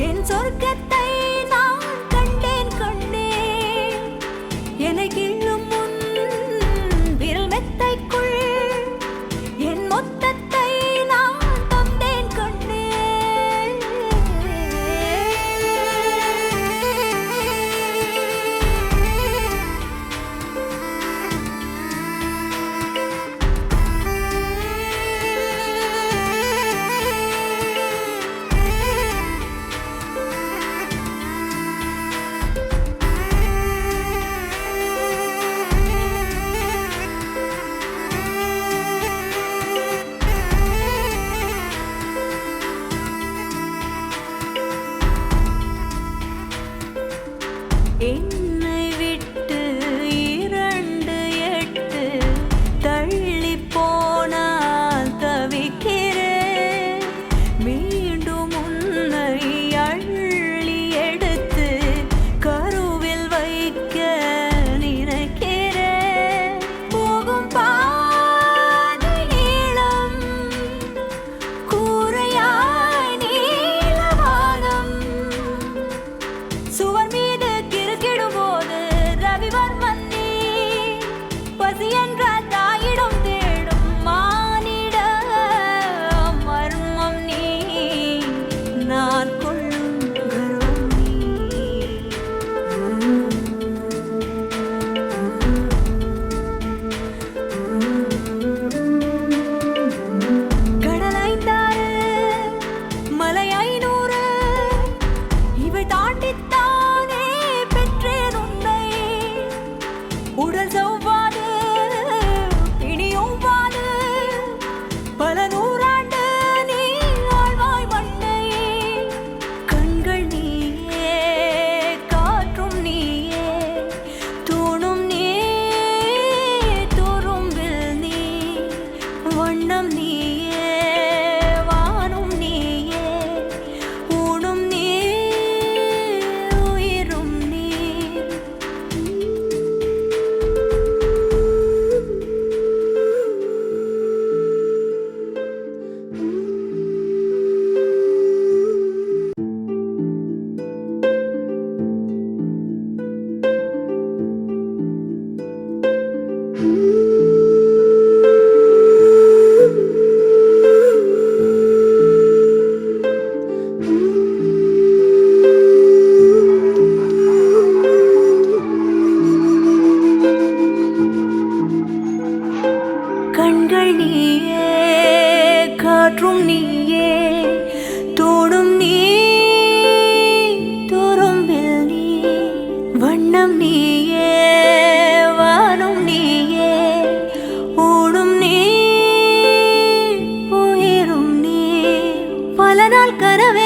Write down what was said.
என் சொர்க்கத்தை eight நீயே தோடும் நீ துரும்பில் நீ. வண்ணம் நீயே வானும் நீயே ஓடும் நீ உயிரும் நீ. பல நாள் கனவே